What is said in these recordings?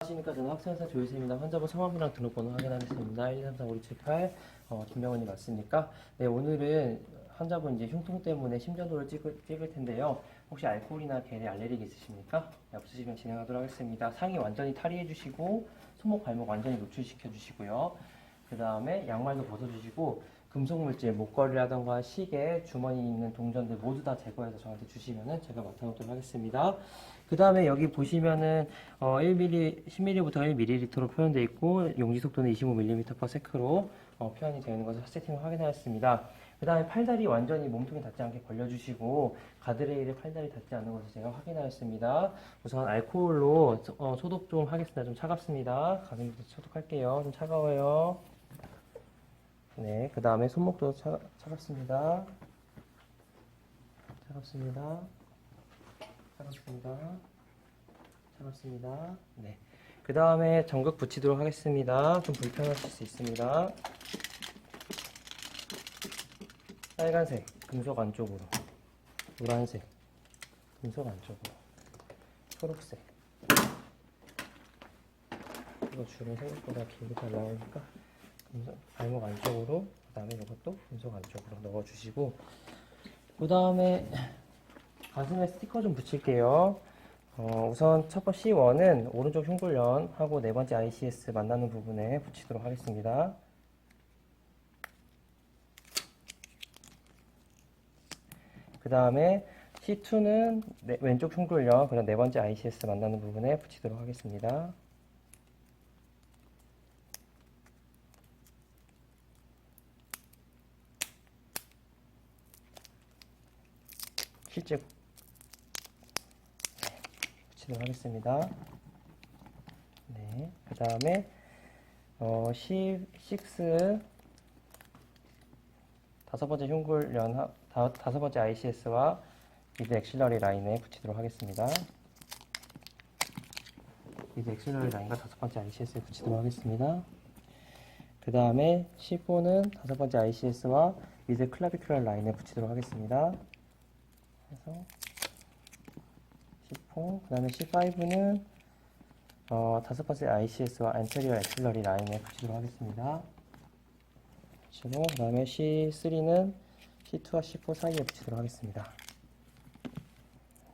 안녕하십니까 저는 학생사 조희수입니다. 환자분 성함이랑 등록번호 확인하겠습니다. 1, 2, 3, 4, 5, 6, 7, 8 어, 김병원이 맞습니까? 네 오늘은 환자분 이제 흉통 때문에 심전도를 찍을, 찍을 텐데요. 혹시 알코올이나 겔에 알레르기 있으십니까? 네, 없으시면 진행하도록 하겠습니다. 상의 완전히 탈의해 주시고 손목 발목 완전히 노출시켜 주시고요. 그 다음에 양말도 벗어주시고 금속 물질 목걸이라던가 시계 주머니 있는 동전들 모두 다 제거해서 저한테 주시면은 제가 맡아놓도록 하겠습니다. 그 다음에 여기 보시면은 어, 1mm, 10mm부터 1ml로 표현되어 있고 용지 속도는 25mm/s로 어, 표현이 되어 있는 것을 세팅을 확인하였습니다. 그 다음에 팔다리 완전히 몸통에 닿지 않게 벌려주시고 가드레일에 팔다리 닿지 않는 것을 제가 확인하였습니다. 우선 알코올로 소- 어, 소독 좀 하겠습니다. 좀 차갑습니다. 가슴부터 소독할게요. 좀 차가워요. 네, 그 다음에 손목도 차, 차갑습니다. 차갑습니다. 차갑습니다. 차갑습니다. 네. 그 다음에 전극 붙이도록 하겠습니다. 좀 불편하실 수 있습니다. 빨간색, 금속 안쪽으로. 노란색, 금속 안쪽으로. 초록색. 이거 줄은 생각보다 길게 잘 나오니까 금속, 발목 안쪽으로, 그 다음에 이것도 금속 안쪽으로 넣어주시고, 그 다음에 가슴에 스티커 좀 붙일게요. 어, 우선 첫 번째 C1은 오른쪽 흉골연 하고 네 번째 ICS 만나는 부분에 붙이도록 하겠습니다. 그 다음에 C2는 왼쪽 흉골연, 그다음 네 번째 ICS 만나는 부분에 붙이도록 하겠습니다. 실제 붙이도록 하겠습니다. 네, 그 다음에 어, C6 다섯 번째 흉골연 하- 다, 다섯 번째 ICS와 미드 엑실러리 라인에 붙이도록 하겠습니다. 미드 엑실러리 라인과 다섯 번째 ICS에 붙이도록 하겠습니다. 그 다음에 C4는 다섯 번째 ICS와 미드 클라비큘러 라인에 붙이도록 하겠습니다. 그래 서 C4, 그 다음에 C5는 어, 다섯 번째 ICS와 안테리어 엑실러리 라인에 붙이도록 하겠습니다. 붙이고 그 다음에 C3는 C2와 C4 사이에 붙이도록 하겠습니다.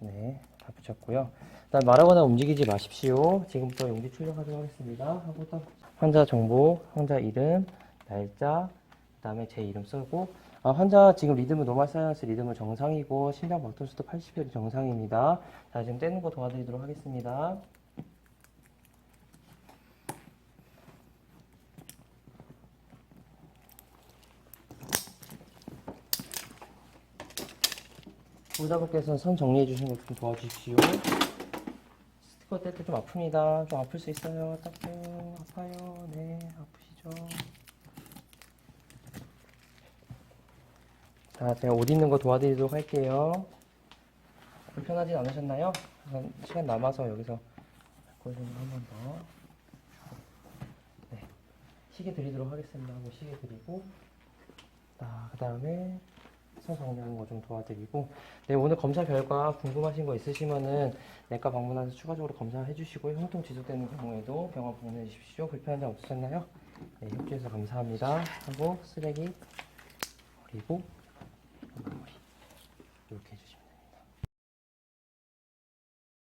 네, 다 붙였고요. 일단 말하거나 움직이지 마십시오. 지금부터 용지 출력하도록 하겠습니다. 하고 또 환자 정보, 환자 이름, 날짜, 그 다음에 제 이름 쓰고 아, 환자 지금 리듬은 노멀 사이언스 리듬은 정상이고 심장 박동수도 80혈이 정상입니다. 자, 지금 떼는 거 도와드리도록 하겠습니다. 보호자분께서는 선 정리해 주신 것좀 도와주십시오. 스티커 뗄 때 좀 아픕니다. 좀 아플 수 있어요. 딱해요 아파요. 네, 아프시죠. 자, 제가 옷 입는 거 도와드리도록 할게요. 불편하진 않으셨나요? 시간 남아서 여기서 알코올 좀한번 더. 네, 시계 드리도록 하겠습니다. 하고 시계 드리고, 자, 그 다음에 선 정리하는 거 좀 도와드리고, 네, 오늘 검사 결과 궁금하신 거 있으시면은 내과 방문해서 추가적으로 검사해 주시고, 흉통 지속되는 경우에도 병원 방문해 주십시오. 불편한 점 없으셨나요? 네, 협조해서 감사합니다. 하고 쓰레기 버리고 그렇게 해줘.